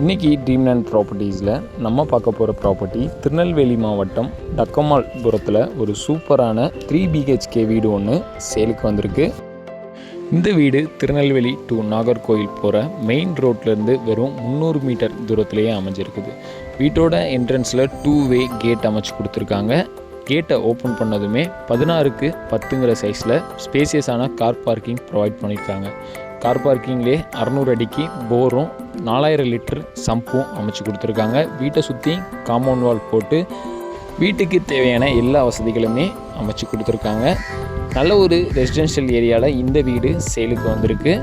இன்றைக்கி ட்ரீம்லேண்ட் ப்ராப்பர்ட்டிஸில் நம்ம பார்க்க போகிற ப்ராப்பர்ட்டி திருநெல்வேலி மாவட்டம் டக்கமால்புரத்தில் ஒரு சூப்பரான த்ரீ பிஹெச்கே வீடு ஒன்று சேலுக்கு வந்திருக்கு. இந்த வீடு திருநெல்வேலி டு நாகர்கோயில் போகிற மெயின் ரோட்லேருந்து வெறும் முந்நூறு மீட்டர் தூரத்துலேயே அமைஞ்சிருக்குது. வீட்டோட என்ட்ரன்ஸில் டூ வே கேட் அமைச்சு கொடுத்துருக்காங்க. கேட்டை ஓப்பன் பண்ணதுமே பதினாறுக்கு பத்துங்கிற சைஸில் ஸ்பேசியஸான கார் பார்க்கிங் ப்ரொவைட் பண்ணியிருக்காங்க கார் பார்க்கிங்லேயே அறநூறு அடிக்கு போரும் நாலாயிரம் லிட்டர் சம்பும் அமைச்சு கொடுத்துருக்காங்க. வீட்டை சுற்றி காம்பவுண்ட் வால் போட்டு வீட்டுக்கு தேவையான எல்லா வசதிகளுமே அமைச்சு கொடுத்துருக்காங்க. நல்ல ஒரு ரெசிடென்ஷியல் ஏரியாவில் இந்த வீடு சேலுக்கு வந்திருக்கு.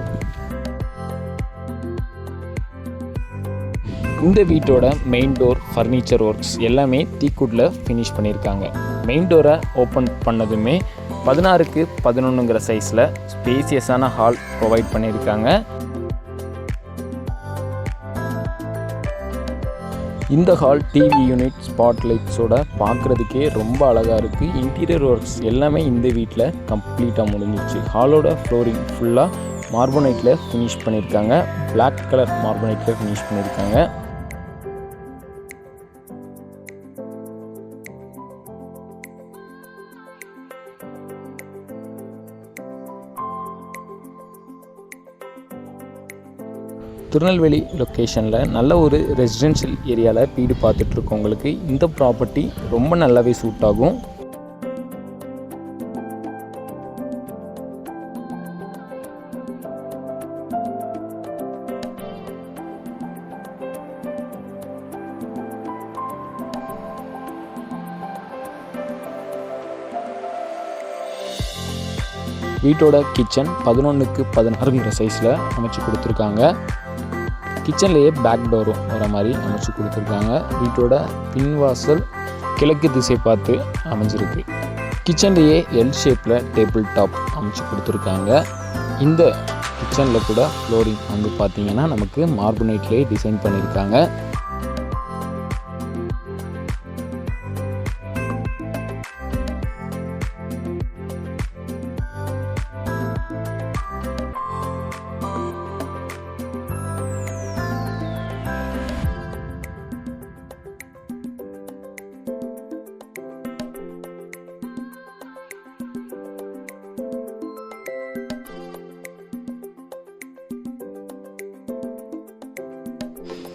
இந்த வீட்டோட மெயின் டோர் ஃபர்னிச்சர் ஒர்க்ஸ் எல்லாமே தீக்குட்டில் ஃபினிஷ் பண்ணியிருக்காங்க. மெயின் டோரை ஓப்பன் பண்ணதுமே பதினாறுக்கு பதினொன்றுங்கிற சைஸில் ஸ்பேசியஸான ஹால் ப்ரொவைட் பண்ணியிருக்காங்க. இந்த ஹால் டிவி யூனிட் ஸ்பாட் லைட்ஸோட பார்க்குறதுக்கே ரொம்ப அழகாக இருக்குது இன்டீரியர் ஒர்க்ஸ் எல்லாமே இந்த வீட்டில் கம்ப்ளீட்டாக முடிஞ்சிச்சு. ஹாலோட ஃப்ளோரிங் ஃபுல்லாக மார்போனைட்டில் ஃபினிஷ் பண்ணியிருக்காங்க. பிளாக் கலர் மார்போனைட்டில் ஃபினிஷ் பண்ணியிருக்காங்க. திருநெல்வேலி லொக்கேஷனில் நல்ல ஒரு ரெசிடென்ஷியல் ஏரியாவில் வீடு பார்த்துட்ருக்கவங்களுக்கு இந்த ப்ராப்பர்ட்டி ரொம்ப நல்லாவே சூட் ஆகும். வீட்டோட கிச்சன் பதினொன்றுக்கு பதினாறுங்கிற சைஸில் அமைச்சு கொடுத்துருக்காங்க. கிச்சன்லேயே பேக் டோரும் வர மாதிரி அமைச்சு கொடுத்துருக்காங்க. வீட்டோட பின்வாசல் கிழக்கு திசை பார்த்து அமைஞ்சிருக்கு. கிச்சன்லேயே எல் ஷேப்பில் டேபிள் டாப் அமைச்சு கொடுத்துருக்காங்க. இந்த கிச்சனில் கூட ஃப்ளோரிங் வந்து பார்த்திங்கன்னா நமக்கு மார்பனேட்லேயே டிசைன் பண்ணியிருக்காங்க.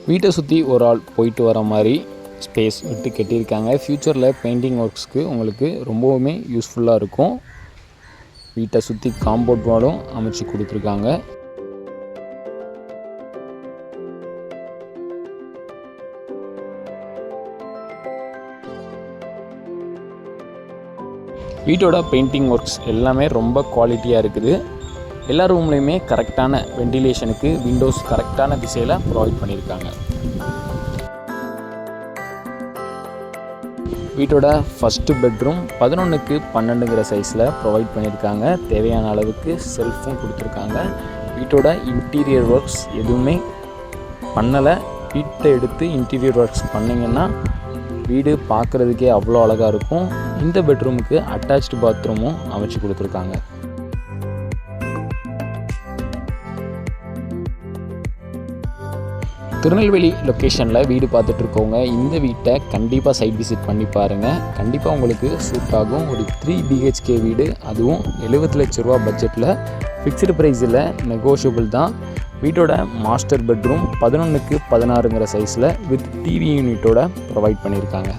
வீட்டை சுற்றி ஒரு ஆள் போயிட்டு வர மாதிரி ஸ்பேஸ் விட்டு கட்டியிருக்காங்க. ஃப்யூச்சரில் பெயிண்டிங் ஒர்க்ஸ்க்கு உங்களுக்கு ரொம்பவுமே யூஸ்ஃபுல்லாக இருக்கும். வீட்டை சுற்றி காம்பவுண்ட் வாலும் அமைச்சு கொடுத்துருக்காங்க. வீட்டோட பெயிண்டிங் ஒர்க்ஸ் எல்லாமே ரொம்ப குவாலிட்டியாக இருக்குது. எல்லா ரூம்லேயுமே கரெக்டான வெண்டிலேஷனுக்கு விண்டோஸ் கரெக்டான திசையில் ப்ரொவைட் பண்ணியிருக்காங்க. வீட்டோட ஃபஸ்ட்டு பெட்ரூம் பதினொன்றுக்கு பன்னெண்டுங்கிற சைஸில் ப்ரொவைட் பண்ணியிருக்காங்க. தேவையான அளவுக்கு செல்ஃபும் கொடுத்துருக்காங்க. வீட்டோட இன்டீரியர் ஒர்க்ஸ் எதுவுமே பண்ணலை. வீட்டை எடுத்து இன்டீரியர் ஒர்க்ஸ் பண்ணிங்கன்னா வீடு பார்க்குறதுக்கே அவ்வளோ அழகாக இருக்கும். இந்த பெட்ரூமுக்கு அட்டாச்டு பாத்ரூமும் அமைச்சு கொடுத்துருக்காங்க. திருநெல்வேலி லொக்கேஷனில் வீடு பார்த்துட்டு இருக்கவங்க இந்த வீட்டை கண்டிப்பாக சைட் விசிட் பண்ணி பாருங்கள் கண்டிப்பாக உங்களுக்கு சூட் ஆகும். ஒரு த்ரீ பிஹெச்கே வீடு. அதுவும் எழுபது லட்ச ரூபா பட்ஜெட்டில் ஃபிக்ஸ்டு ப்ரைஸில் நெகோஷியபிள் தான். வீட்டோட மாஸ்டர் பெட்ரூம் பதினொன்றுக்கு பதினாறுங்கிற சைஸில் வித் டிவி யூனிட்டோட ப்ரொவைட் பண்ணியிருக்காங்க.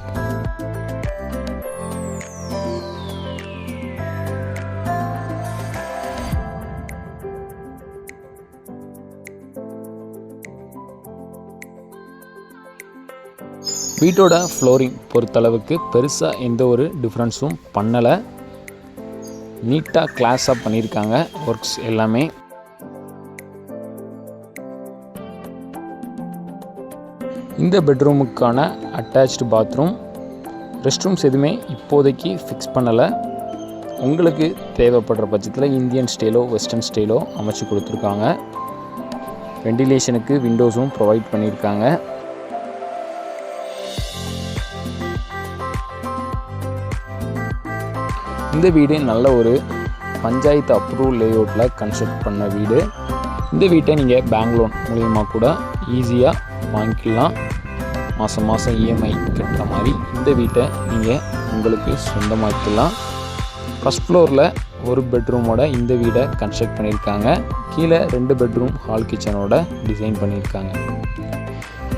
வீட்டோட ஃப்ளோரிங் பொறுத்தளவுக்கு பெருசாக எந்த ஒரு டிஃப்ரென்ஸும் பண்ணலை. நீட்டாக கிளாஸாக பண்ணியிருக்காங்க. ஒர்க்ஸ் எல்லாமே. இந்த பெட்ரூமுக்கான அட்டாச்டு பாத்ரூம் ரெஸ்ட் ரூம்ஸ் எதுவுமே இப்போதைக்கு ஃபிக்ஸ் பண்ணலை. உங்களுக்கு தேவைப்படுற பட்சத்தில் இந்தியன் ஸ்டைலோ வெஸ்டர்ன் ஸ்டைலோ அமைச்சு கொடுத்துருக்காங்க. வெண்டிலேஷனுக்கு விண்டோஸும் ப்ரொவைட் பண்ணியிருக்காங்க. இந்த வீடு நல்ல ஒரு பஞ்சாயத்து அப்ரூவல் லேஅவுட்டில் கன்ஸ்ட்ரக்ட் பண்ண வீடு. இந்த வீட்டை நீங்கள் பேங்க் லோன் மூலியமாக கூட ஈஸியாக வாங்கிக்கலாம். மாதம் மாதம் இஎம்ஐ கட்டுற மாதிரி இந்த வீட்டை நீங்கள் உங்களுக்கு சொந்தமாக்கலாம் ஃபஸ்ட் ஃப்ளோரில் ஒரு பெட்ரூமோட இந்த வீடை கன்ஸ்ட்ரக்ட் பண்ணியிருக்காங்க. கீழே ரெண்டு பெட்ரூம் ஹால் கிச்சனோட டிசைன் பண்ணியிருக்காங்க.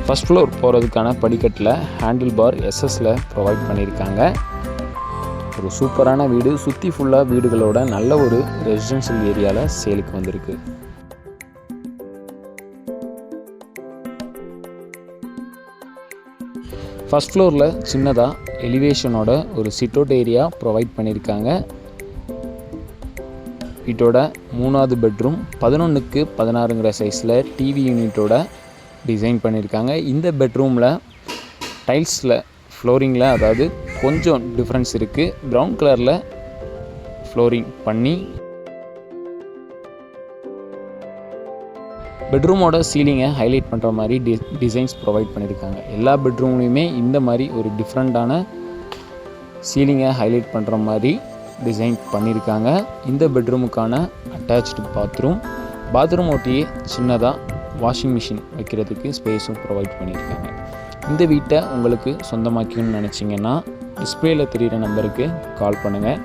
ஃபஸ்ட் ஃப்ளோர் போகிறதுக்கான படிக்கட்டில் ஹேண்டில் பார் எஸ்எஸில் ப்ரொவைட் பண்ணியிருக்காங்க. ஒரு சூப்பரான வீடு சுற்றி ஃபுல்லாக வீடுகளோட நல்ல ஒரு ரெசிடென்ஷியல் ஏரியாவில் சேலுக்கு வந்திருக்கு. ஃபஸ்ட் ஃப்ளோரில் சின்னதாக எலிவேஷனோட ஒரு சிட்டோட் ஏரியா ப்ரொவைட் பண்ணியிருக்காங்க. வீட்டோட மூணாவது பெட்ரூம் பதினொன்றுக்கு பதினாறுங்கிற சைஸில் டிவி யூனிட்டோட டிசைன் பண்ணியிருக்காங்க. இந்த பெட்ரூமில் டைல்ஸில் ஃப்ளோரிங்கில் அதாவது கொஞ்சம் டிஃப்ரென்ஸ் இருக்குது ப்ரௌன் கலரில் ஃப்ளோரிங் பண்ணி பெட்ரூமோட சீலிங்கை ஹைலைட் பண்ணுற மாதிரி டி டிசைன்ஸ் ப்ரொவைட் பண்ணியிருக்காங்க எல்லா பெட்ரூம்லேயுமே இந்த மாதிரி ஒரு டிஃப்ரெண்ட்டான சீலிங்கை ஹைலைட் பண்ணுற மாதிரி டிசைன் பண்ணியிருக்காங்க இந்த பெட்ரூமுக்கான அட்டாச்டு பாத்ரூம் பாத்ரூம் ஒட்டியே சின்னதாக வாஷிங் மிஷின் வைக்கிறதுக்கு ஸ்பேஸும் ப்ரொவைட் பண்ணியிருக்காங்க இந்த வீட்டை உங்களுக்கு சொந்தமாக்கணும்னு நினச்சிங்கன்னா டிஸ்பிளேயில் தெரிகிற நம்பருக்கு கால் பண்ணுங்கள்